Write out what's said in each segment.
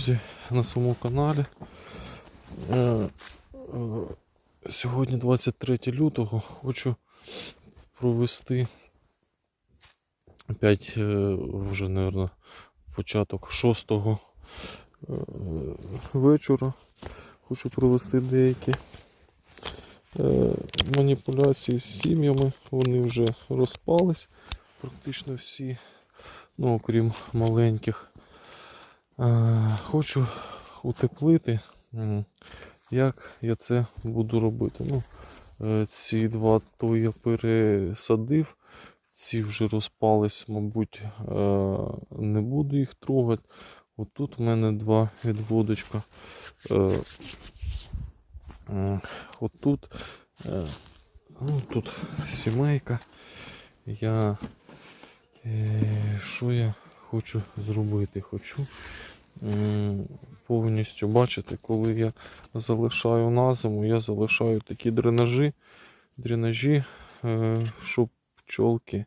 друзі, на своєму каналі. Е, е, Сьогодні 23 лютого хочу провести опять е, вже, мабуть, початок 6 е, вечора. Хочу провести деякі маніпуляції з сім'ями. Вони вже розпались, практично всі, ну окрім маленьких. Е, Хочу утеплити. Як я це буду робити? Ну, е, ці два то я пересадив, ці вже розпались, мабуть, е, не буду їх трогати. Отут в мене два відводочка. Отут, ну, тут сімейка. Я що я хочу зробити? Хочу повністю бачите, коли я залишаю на зиму, я залишаю такі дренажі, дренажі, е, щоб пчолки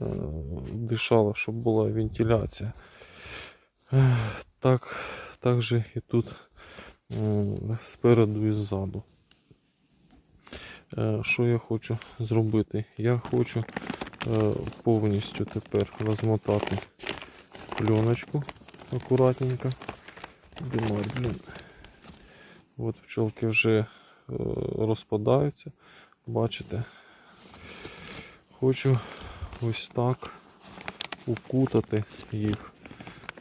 е, дишала, щоб була вентиляція. Е, Так, так же і тут спереду і ззаду. Що я хочу зробити? Я хочу повністю тепер розмотати пленочку акуратненько. Димар, блін. От пчолки вже е, розпадаються. Бачите? Хочу ось так укутати їх,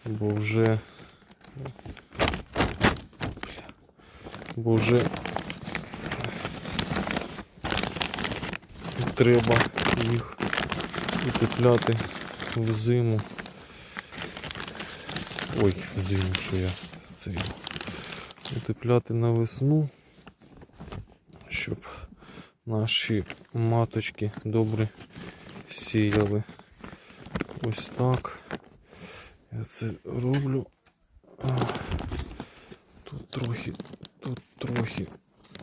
бо вже бо вже треба їх утепляти в зиму. Ой, зиму, що я це утепляти на весну, щоб наші маточки добре сіяли. Ось так. Я це роблю. Тут трохи, тут трохи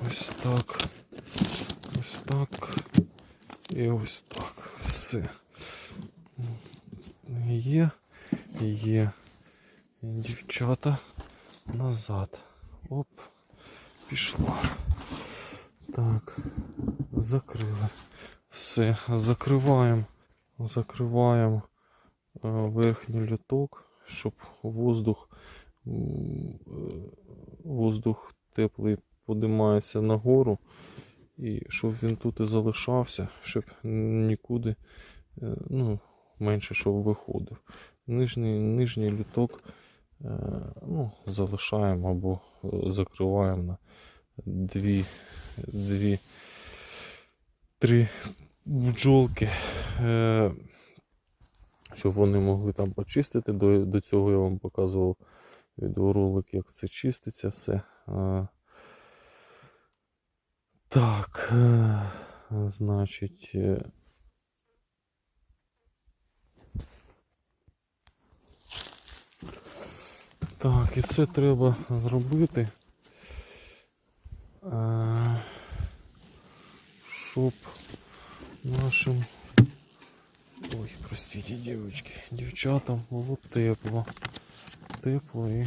ось так. Ось так. І ось так. Все. Є, є. Дівчата назад. Оп, пішла. Так, закрили. Все, закриваємо. Закриваємо е, верхній люток, щоб воздух, е, воздух теплий подимається нагору. І щоб він тут і залишався, щоб нікуди е, ну, менше щоб виходив. Нижній, нижній люток ну, залишаємо або е, закриваємо на дві, дві, три бджолки, е, щоб вони могли там почистити. До, до цього я вам показував відеоролик, як це чиститься все. Е, так, е, значить. Так, і це треба зробити, е, щоб нашим ой, простите, дівчатки, дівчатам було тепло. Тепло і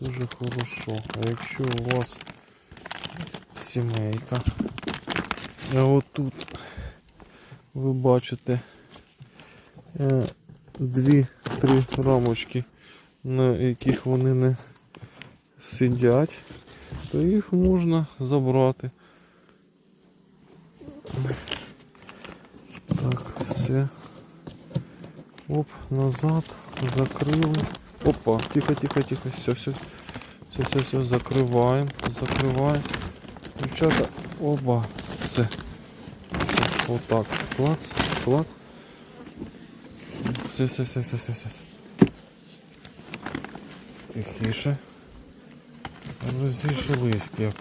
дуже хорошо. А якщо у вас сімейка, а отут ви бачите е, дві-три рамочки на яких вони не сидять, то їх можна забрати. Так, все. Оп, назад, закрили. Опа, тихо, тихо, тихо, все, все. Все, все, все, закриваємо, закриваємо. Дівчата, оба, все. Отак. Клац, клац. Все, все, все, все, все, все. Тихіше. Розійшлись як.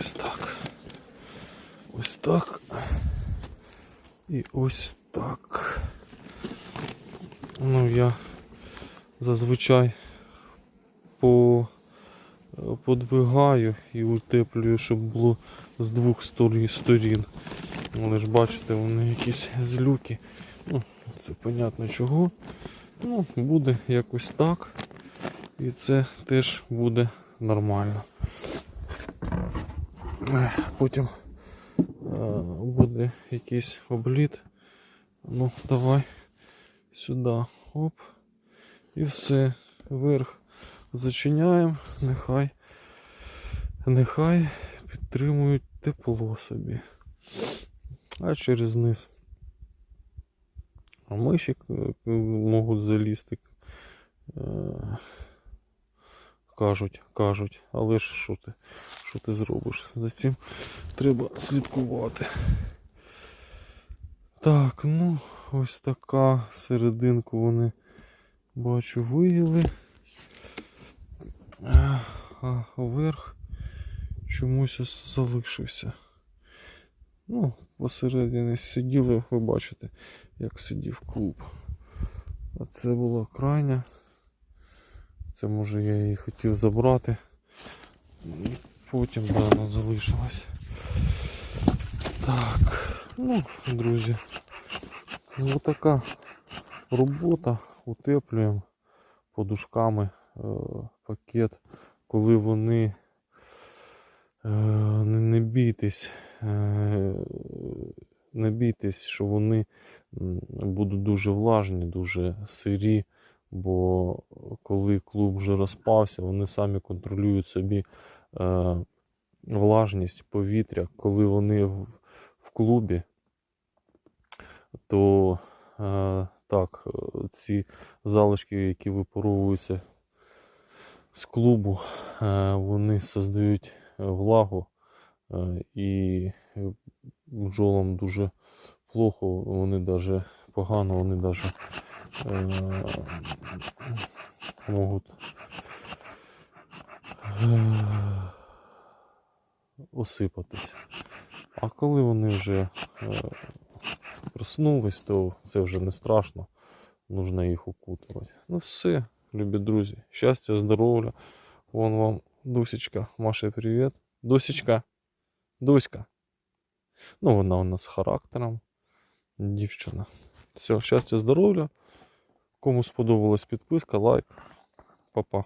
Ось так. Ось так. І ось так. Ну я зазвичай по подвигаю і утеплюю, щоб було з двох сторін. Але ж бачите, вони якісь злюки. Це понятно чого. Ну, буде якось так. І це теж буде нормально. Потім е, буде якийсь обліт. Ну, давай сюди. Оп. І все. Вверх зачиняємо. Нехай. Нехай підтримують тепло собі. А через низ. А миші е, можуть залізти. Е, Кажуть, кажуть, але ж що ти, що ти зробиш? За цим треба слідкувати. Так, ну, ось така серединку вони бачу виїли. А а верх чомусь залишився. Ну, посередині сиділи, ви бачите, як сидів клуб. А це була крайня. Це може я її хотів забрати. Потім да, вона залишилась. Так, ну, друзі. Ну така робота. Утеплюємо подушками е, пакет, коли вони е, не, не бійтесь, е, не бійтесь, що вони будуть дуже влажні, дуже сирі, бо коли клуб вже розпався, вони самі контролюють собі е, влажність повітря. Коли вони в, в клубі, то е, так, е, ці залишки, які випаровуються з клубу, е, вони создають влагу і бджолам дуже плохо, вони даже погано, вони даже е, можуть е, осипатись. А коли вони вже е, проснулись, то це вже не страшно. Нужно їх укутувати. Ну все, любі друзі. Щастя, здоров'я. Вон вам Дусечка. Маша, привіт. Дусечка. Дуська. Ну, вона у нас з характером. Дівчина. Все, щастя, здоров'я. Кому сподобалась підписка, лайк. Па-па.